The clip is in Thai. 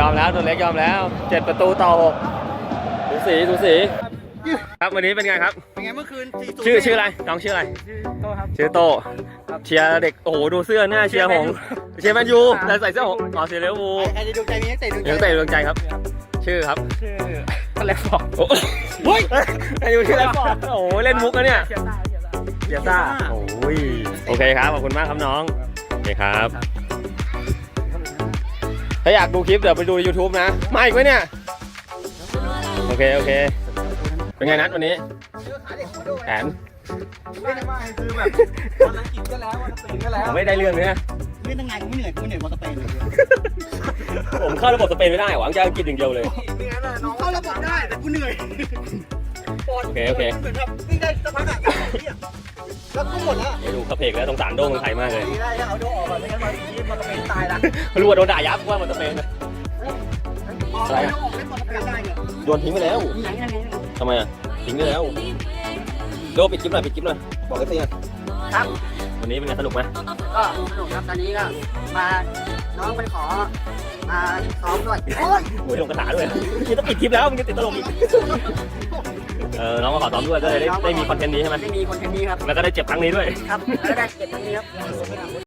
ยอมแล้วตัวเล็กยอมแล้วเจ็ดประตูต่อหกดูสีดูสีครับวันนี้เป็นไงครับ เป็นไงเมื่อคืนสี่ศูนย์ชื่อชื่ออะไรน้องชื่ออะไรโตครับ ชื่อโตเชียร์เด็กโอ้โหดูเสื้อหน้าเชียร์หงส์เชียร์แมนยูแต่ใส่เสื้อหงส์อ๋อเชียร์ลิเวอร์พูลใครในดวงใจมีนักเตะดวงใจยังเตะดวงใจครับ ชื่อครับ ชื่ออะไรบอกโอ้เฮ้ยแมนยูชื่ออะไรฟอร์ดโอ้โหเล่นมุกนะเนี่ยเชียร์ตาเชียร์ตาเชียร์ซ่าโอ้ยโอเคครับขอบคุณมากครับน้องโอเคครับ ถ้าอยากดูคลิปเดี๋ยวไปดูใน YouTube นะ มาอีกไหมเนี่ย โอเค โอเค เป็นไงนัดวันนี้แผนไม่ได้ว่าคือแบบวันอังกฤษก็แล้ววันสเปนก็แล้วผมไม่ได้เรื่องเลยนะไม่ตั้งไงกูไม่เหนื่อยกูไม่เหนื่อยวันสเปนเลยผมเข้าระบบสเปนไม่ได้หวังจะอังกฤษอย่างเดียวเลยเข้าระบบได้แต่กูเหนื่อยโอเคโอเค เหมือนแบบวิ่งได้สักพักอะ แล้วก็หมดแล้วเดี๋ยวดูเขาเพกแล้วสงสารโด้งเมืองไทยมากเลยดีได้เอาโดออกก่อนไม่งั้นวันนี้วันสเปนตายละไม่รู้ว่าโดนด่ายับว่ามันสเปนนะอะไรอะออกเล่นวันสเปนได้เนี่ยโดนทิ้งไปแล้วยังยังยังทำไมอะทิ้งไปแล้วโดปิดคลิปหน่อยปิดคลิปหน่อยบอกเอฟซีหน่อยครับวันนี้เป็นไงสนุกไหมก็สนุกครับตอนนี้ก็มาน้องไปขอมาซ้อมด้วยโอ้ยโอ้ยลงกระถาด้วยนี่ต้องปิดคลิปแล้วมันจะติดตลกอีก เออน้องมาขอซ้อมด้วยก็เลยได้ได้มีคอนเทนต์นี้ใช่ไหมไม่มีคนแค่นี้ครับแล้วก็ได้เจ็บครั้งนี้ด้วย ครับแล้วได้เก็บตรงนี้ครับ